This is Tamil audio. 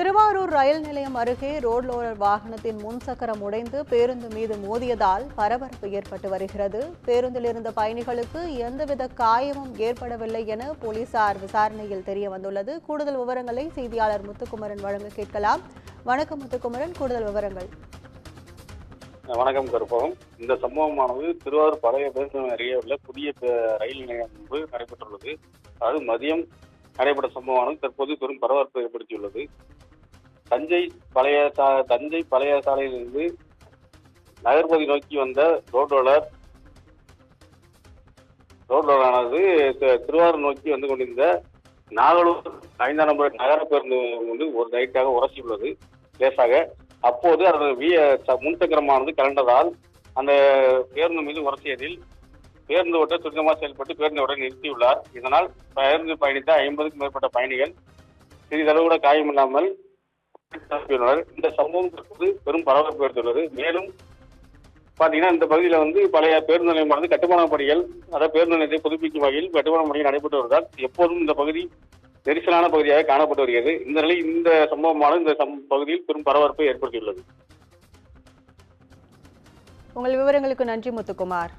திருவாரூர் ரயில் நிலையம் அருகே ரோட்லோரர் வாகனத்தின் முன்சக்கரம் உடைந்து பேருந்து மீது மோதியதால் பரபரப்பு ஏற்பட்டு வருகிறது. பேருந்தில் இருந்த பயணிகளுக்கு எந்தவித காயமும் ஏற்படவில்லை என போலீசார் விசாரணையில் தெரிய வந்துள்ளது. கூடுதல் விவரங்களை செய்தியாளர் முத்துக்குமரன் வழங்க கேட்கலாம். வணக்கம் முத்துக்குமரன் கூடுதல் விவரங்கள். வணக்கம் கருப்பகம். இந்த சம்பவமானது திருவாரூர் பழைய பேருந்து அருகே உள்ள புதிய ரயில் நிலையம் முன்பு நடைபெற்றுள்ளது. அது மதியம் நடைபெற்ற சம்பவமானது தற்போது பெரும் பரபரப்பை ஏற்படுத்தியுள்ளது. தஞ்சை பழைய சா- தஞ்சை பழைய சாலையிலிருந்து நகர்பதி நோக்கி வந்த ரோட் ரோலர் ரோட் ரோலரானது திருவாரூர் நோக்கி வந்து கொண்டிருந்த நாகலூர் ஐந்தாம் நம்பர் நகர பேருந்து வந்து ஒரு நைட்டாக உரசியுள்ளது லேசாக அப்போது அதன் வீ முன்சக்கரமானது கலண்டதால் அந்த பேருந்து மீது உரசியதில் பேருந்து ஓட்ட துரிதமாக செயல்பட்டு பேருந்து ஓட்ட நிறுத்தியுள்ளார். இதனால் பேருந்து பயணித்த ஐம்பதுக்கும் மேற்பட்ட பயணிகள் சிறிதளவு கூட காயமில்லாமல் தப்பியுள்ளனர் இந்த சம்பவம் தற்போது பெரும் பரபரப்பு எடுத்துள்ளது மேலும் பாத்தீங்கன்னா இந்த பகுதியில் வந்து பழைய பேருந்து நிலையமானது கட்டுமான பணிகள் அதாவது பேருந்து நிலையத்தை புதுப்பிக்கும் வகையில் கட்டுமான பணிகள் நடைபெற்று வருவதால் எப்போதும் இந்த பகுதி நெரிசலான பகுதியாக காணப்பட்டு வருகிறது. இந்த நிலையில் இந்த சம்பவமானது இந்த பகுதியில் பெரும் பரபரப்பை ஏற்படுத்தியுள்ளது. உங்கள் விவரங்களுக்கு நன்றி முத்துக்குமார்.